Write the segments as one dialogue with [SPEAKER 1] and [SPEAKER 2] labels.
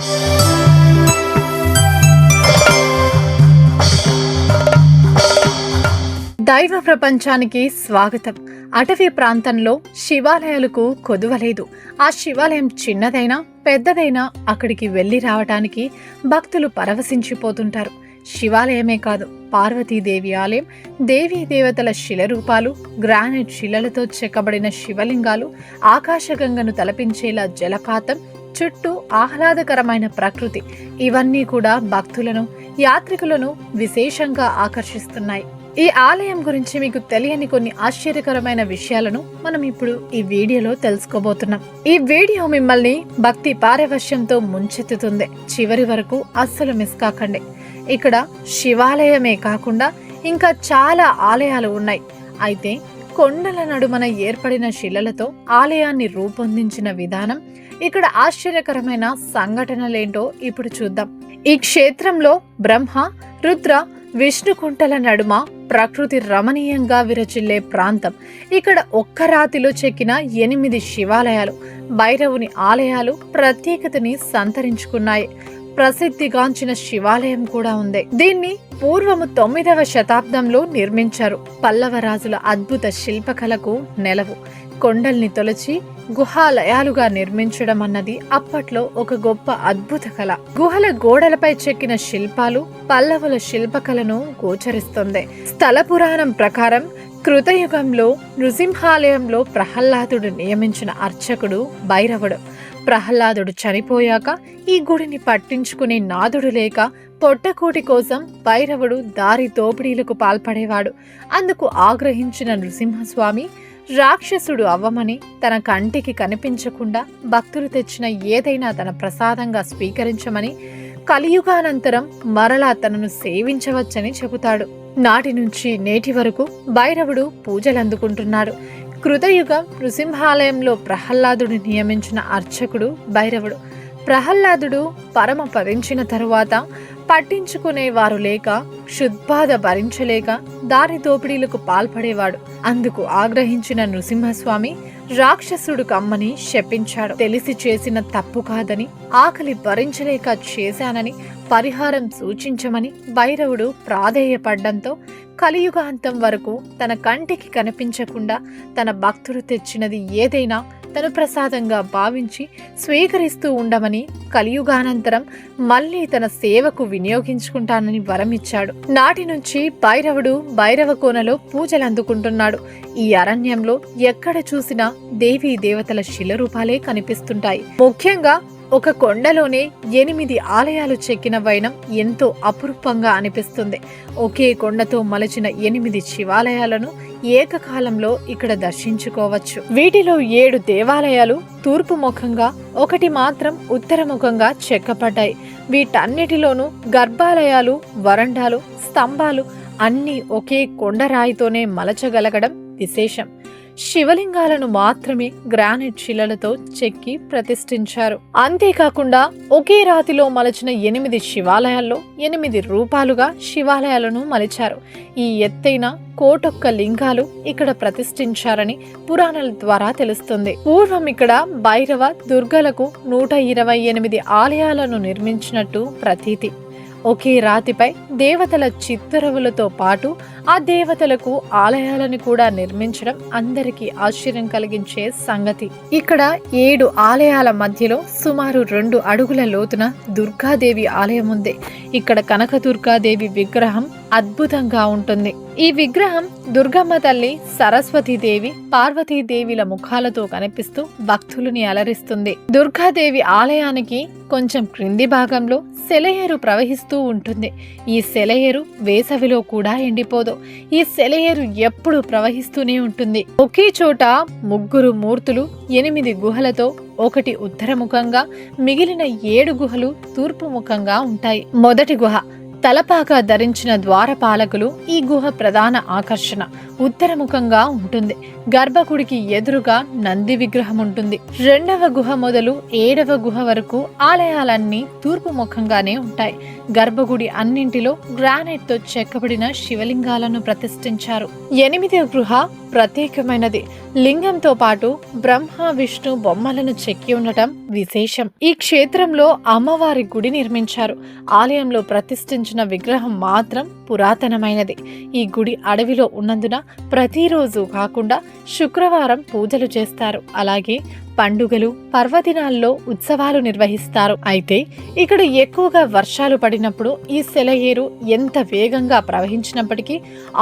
[SPEAKER 1] దైవ ప్రపంచానికి స్వాగతం. అటవీ ప్రాంతంలో శివాలయాలకు కొదువలేదు ఆ శివాలయం చిన్నదైనా పెద్దదైనా అక్కడికి వెళ్ళి రావటానికి భక్తులు పరవశించిపోతుంటారు. శివాలయమే కాదు పార్వతీదేవి ఆలయం దేవీ దేవతల శిల రూపాలు గ్రానైట్ శిలలతో చెక్కబడిన శివలింగాలు ఆకాశగంగను తలపించేలా జలపాతం చుట్టూ ఆహ్లాదకరమైన ప్రకృతి. ఇవన్నీ కూడా భక్తులను యాత్రికులను విశేషంగా ఆకర్షిస్తున్నాయి. ఈ ఆలయం గురించి మీకు తెలియని కొన్ని ఆశ్చర్యకరమైన విషయాలను మనం ఇప్పుడు ఈ వీడియోలో తెలుసుకోబోతున్నాం. ఈ వీడియో మిమ్మల్ని భక్తి పారవశ్యంతో ముంచెత్తుతుంది. చివరి వరకు అస్సలు మిస్ కాకండి. ఇక్కడ శివాలయమే కాకుండా ఇంకా చాలా ఆలయాలు ఉన్నాయి. అయితే కొండల నడుమన ఏర్పడిన శిలలతో ఆలయాన్ని రూపొందించిన విధానం ఇక్కడ ఆశ్చర్యకరమైన సంఘటనలేంటో ఇప్పుడు చూద్దాం. ఈ క్షేత్రంలో బ్రహ్మ రుద్ర విష్ణుకుంటల నడుమ ప్రకృతి రమణీయంగా విరచిల్లే ప్రాంతం. ఇక్కడ ఒక్క రాతిలో చెక్కిన ఎనిమిది శివాలయాలు భైరవుని ఆలయాలు ప్రత్యేకతని సంతరించుకున్నాయి. ప్రసిద్ధిగాంచిన శివాలయం కూడా ఉంది. దీన్ని పూర్వము తొమ్మిదవ శతాబ్దంలో నిర్మించారు. పల్లవ రాజుల అద్భుత శిల్పకళకు నెలవు. కొండల్ని తొలచి గుహాలయాలుగా నిర్మించడం అన్నది అప్పట్లో ఒక గొప్ప అద్భుత కళ. గుహల గోడలపై చెక్కిన శిల్పాలు పల్లవుల శిల్పకళను గోచరిస్తుంది. స్థల పురాణం ప్రకారం కృతయుగంలో నృసింహాలయంలో ప్రహ్లాదుడు నియమించిన అర్చకుడు భైరవుడు. ప్రహ్లాదుడు చనిపోయాక ఈ గుడిని పట్టించుకునే నాదుడు లేక పొట్టకూటి కోసం భైరవుడు దారి దోపిడీలకు పాల్పడేవాడు. అందుకు ఆగ్రహించిన నృసింహస్వామి రాక్షసుడు అవ్వమని తన కంటికి కనిపించకుండా భక్తులు తెచ్చిన ఏదైనా తన ప్రసాదంగా స్వీకరించమని కలియుగానంతరం మరలా తనను సేవించవచ్చని చెబుతాడు. నాటి నుంచి నేటి వరకు భైరవుడు పూజలందుకుంటున్నాడు. కృతయుగం నృసింహాలయంలో ప్రహ్లాదుడు నియమించిన అర్చకుడు భైరవుడు. ప్రహ్లాదుడు పరమ పదించిన తరువాత పట్టించుకునేవారు లేక క్షుద్బాధ భరించలేక దారి దోపిడీలకు పాల్పడేవాడు. అందుకు ఆగ్రహించిన నృసింహస్వామి రాక్షసుడు కమ్మని శపించాడు. తెలిసి చేసిన తప్పు కాదని ఆకలి భరించలేక చేశానని పరిహారం సూచించమని భైరవుడు ప్రాధేయపడ్డంతో కలియుగాంతం వరకు తన కంటికి కనిపించకుండా తన భక్తుడు తెచ్చినది ఏదైనా తను ప్రసాదంగా భావించి స్వీకరిస్తూ ఉండమని కలియుగానంతరం మళ్ళీ తన సేవకు వినియోగించుకుంటానని వరమిచ్చాడు. నాటి నుంచి భైరవుడు భైరవ కోనలో పూజలు అందుకుంటున్నాడు. ఈ అరణ్యంలో ఎక్కడ చూసినా దేవీ దేవతల శిలరూపాలే కనిపిస్తుంటాయి. ముఖ్యంగా ఒక కొండలోనే ఎనిమిది ఆలయాలు చెక్కిన వైనం ఎంతో అపురూపంగా అనిపిస్తుంది. ఒకే కొండతో మలచిన ఎనిమిది శివాలయాలను ఏకకాలంలో ఇక్కడ దర్శించుకోవచ్చు. వీటిలో ఏడు దేవాలయాలు తూర్పు ముఖంగా ఒకటి మాత్రం ఉత్తరముఖంగా చెక్కపడ్డాయి వీటన్నిటిలోనూ గర్భాలయాలు వరండాలు స్తంభాలు అన్నీ ఒకే కొండరాయితోనే మలచగలగడం విశేషం. శివలింగాలను మాత్రమే గ్రానైట్ శిలలతో చెక్కి ప్రతిష్ఠించారు. అంతేకాకుండా ఒకే రాతిలో మలచిన ఎనిమిది శివాలయాల్లో ఎనిమిది రూపాలుగా శివాలయాలను మలిచారు. ఈ ఎత్తైన కోటొక్క లింగాలు ఇక్కడ ప్రతిష్ఠించారని పురాణాల ద్వారా తెలుస్తుంది. పూర్వం ఇక్కడ భైరవ దుర్గలకు నూట ఇరవై ఎనిమిది ఆలయాలను నిర్మించినట్టు ప్రతీతి. ఒకే రాతిపై దేవతల చిత్తరువులతో పాటు ఆ దేవతలకు ఆలయాలను కూడా నిర్మించడం అందరికీ ఆశ్చర్యం కలిగించే సంగతి. ఇక్కడ ఏడు ఆలయాల మధ్యలో సుమారు రెండు అడుగుల లోతున దుర్గాదేవి ఆలయం ఉంది. ఇక్కడ కనకదుర్గాదేవి విగ్రహం అద్భుతంగా ఉంటుంది. ఈ విగ్రహం దుర్గమ్మ తల్లి సరస్వతీదేవి పార్వతీదేవిల ముఖాలతో కనిపిస్తూ భక్తులని అలరిస్తుంది. దుర్గాదేవి ఆలయానికి కొంచెం క్రింది భాగంలో సెలయేరు ప్రవహిస్తూ ఉంటుంది. ఈ సెలయేరు వేసవిలో కూడా ఎండిపోదు. ఈ సెలయేరు ఎప్పుడు ప్రవహిస్తూనే ఉంటుంది. ఒకే చోట ముగ్గురు మూర్తులు ఎనిమిది గుహలతో ఒకటి ఉత్తరముఖంగా మిగిలిన ఏడు గుహలు తూర్పు ముఖంగా ఉంటాయి. మొదటి గుహ తలపాగా ధరించిన ద్వారపాలకులు ఈ గుహ ప్రధాన ఆకర్షణ. ఉత్తరముఖంగా ఉంటుంది. గర్భగుడికి ఎదురుగా నంది విగ్రహం ఉంటుంది. రెండవ గుహ మొదలు ఏడవ గుహ వరకు ఆలయాలన్నీ తూర్పు ముఖంగానే ఉంటాయి. గర్భగుడి అన్నింటిలో గ్రానైట్తో చెక్కబడిన శివలింగాలను ప్రతిష్ఠించారు. ఎనిమిదవ గృహ ప్రత్యేకమైనది. లింగంతో పాటు బ్రహ్మ విష్ణు బొమ్మలను చెక్కి ఉండటం విశేషం. ఈ క్షేత్రంలో అమ్మవారి గుడి నిర్మించారు. ఆలయంలో ప్రతిష్ఠించిన విగ్రహం మాత్రం పురాతనమైనది. ఈ గుడి అడవిలో ఉన్నందున ప్రతిరోజు కాకుండా శుక్రవారం పూజలు చేస్తారు. అలాగే పండుగలు పర్వదినాల్లో ఉత్సవాలు నిర్వహిస్తారు. అయితే ఇక్కడ ఎక్కువగా వర్షాలు పడినప్పుడు ఈ సెలయేరు ఎంత వేగంగా ప్రవహించినప్పటికీ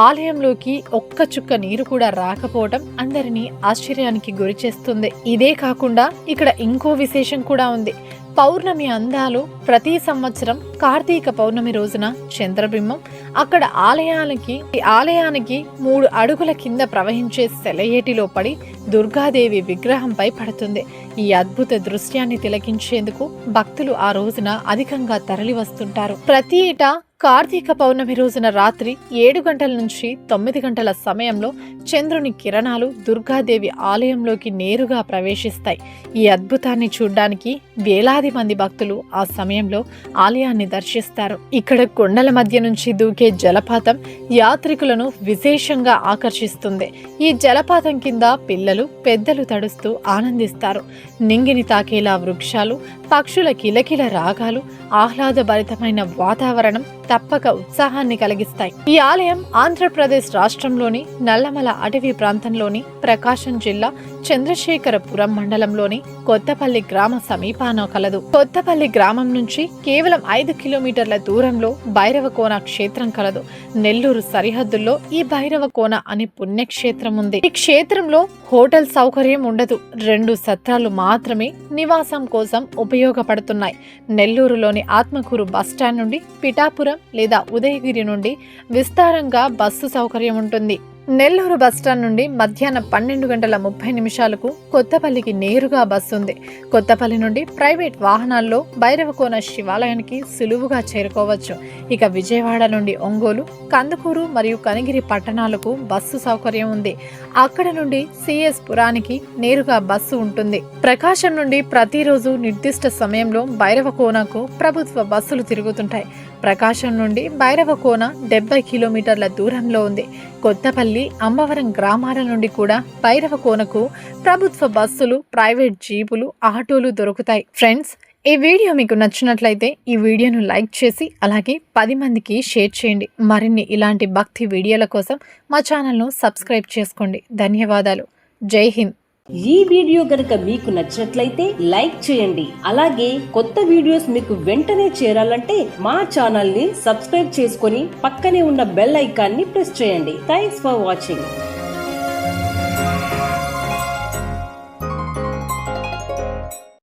[SPEAKER 1] ఆలయంలోకి ఒక్క చుక్క నీరు కూడా రాకపోవడం అందరినీ ఆశ్చర్యానికి గురి చేస్తుంది ఇదే కాకుండా ఇక్కడ ఇంకో విశేషం కూడా ఉంది. పౌర్ణమి అందాలు ప్రతి సంవత్సరం కార్తీక పౌర్ణమి రోజున చంద్రబింబం అక్కడ ఆలయానికి ఆలయానికి మూడు అడుగుల కింద ప్రవహించే సెలయేటిలో పడి దుర్గాదేవి విగ్రహంపై పడుతుంది. ఈ అద్భుత దృశ్యాన్ని తిలకించేందుకు భక్తులు ఆ రోజున అధికంగా తరలి వస్తుంటారు ప్రతి ఏటా కార్తీక పౌర్ణమి రోజున రాత్రి ఏడు గంటల నుంచి తొమ్మిది గంటల సమయంలో చంద్రుని కిరణాలు దుర్గాదేవి ఆలయంలోకి నేరుగా ప్రవేశిస్తాయి. ఈ అద్భుతాన్ని చూడ్డానికి వేలాది మంది భక్తులు ఆ సమయంలో ఆలయాన్ని దర్శిస్తారు. ఇక్కడ కొండల మధ్య నుంచి దూకే జలపాతం యాత్రికులను విశేషంగా ఆకర్షిస్తుంది. ఈ జలపాతం కింద పిల్లలు పెద్దలు తడుస్తూ ఆనందిస్తారు. నింగిని తాకేలా వృక్షాలు పక్షుల కిలకిల రాగాలు ఆహ్లాదభరితమైన వాతావరణం తప్పక ఉత్సాహాన్ని కలిగిస్తాయి. ఈ ఆలయం ఆంధ్రప్రదేశ్ రాష్ట్రంలోని నల్లమల అటవీ ప్రాంతంలోని ప్రకాశం జిల్లా చంద్రశేఖరపురం మండలంలోని కొత్తపల్లి గ్రామ సమీపాన కలదు. కొత్తపల్లి గ్రామం నుంచి కేవలం ఐదు కిలోమీటర్ల దూరంలో భైరవకోన క్షేత్రం కలదు. నెల్లూరు సరిహద్దుల్లో ఈ భైరవకోన అనే పుణ్యక్షేత్రం ఉంది. ఈ క్షేత్రంలో హోటల్ సౌకర్యం ఉండదు. రెండు సత్రాలు మాత్రమే నివాసం కోసం ఉపయోగపడుతున్నాయి. నెల్లూరులోని ఆత్మకూరు బస్టాండ్ నుండి పిఠాపురం లేదా ఉదయగిరి నుండి విస్తారంగా బస్సు సౌకర్యం ఉంటుంది. నెల్లూరు బస్టాండ్ నుండి మధ్యాహ్నం పన్నెండు గంటల ముప్పై నిమిషాలకు కొత్తపల్లికి నేరుగా బస్సు ఉంది. కొత్తపల్లి నుండి ప్రైవేట్ వాహనాల్లో భైరవకోన శివాలయానికి సులువుగా చేరుకోవచ్చు. ఇక విజయవాడ నుండి ఒంగోలు కందుకూరు మరియు కనిగిరి పట్టణాలకు బస్సు సౌకర్యం ఉంది. అక్కడ నుండి సిఎస్ పురానికి నేరుగా బస్సు ఉంటుంది. ప్రకాశం నుండి ప్రతిరోజు నిర్దిష్ట సమయంలో భైరవకోనకు ప్రభుత్వ బస్సులు తిరుగుతుంటాయి. ప్రకాశం నుండి భైరవకోన డెబ్బై కిలోమీటర్ల దూరంలో ఉంది. కొత్తపల్లి అమ్మవరం గ్రామాల నుండి కూడా భైరవకోనకు ప్రభుత్వ బస్సులు ప్రైవేట్ జీపులు ఆటోలు దొరుకుతాయి. ఫ్రెండ్స్ ఈ వీడియో మీకు నచ్చినట్లయితే ఈ వీడియోను లైక్ చేసి అలాగే పది మందికి షేర్ చేయండి. మరిన్ని ఇలాంటి భక్తి వీడియోల కోసం మా ఛానల్ను సబ్స్క్రైబ్ చేసుకోండి. ధన్యవాదాలు. జై హింద్.
[SPEAKER 2] ఈ వీడియో గనుక మీకు నచ్చినట్లయితే లైక్ చేయండి. అలాగే కొత్త వీడియోస్ మీకు వెంటనే చేరాలంటే మా ఛానల్ని సబ్స్క్రైబ్ చేసుకొని పక్కనే ఉన్న బెల్ ఐకాన్ని ప్రెస్ చేయండి. Thanks for watching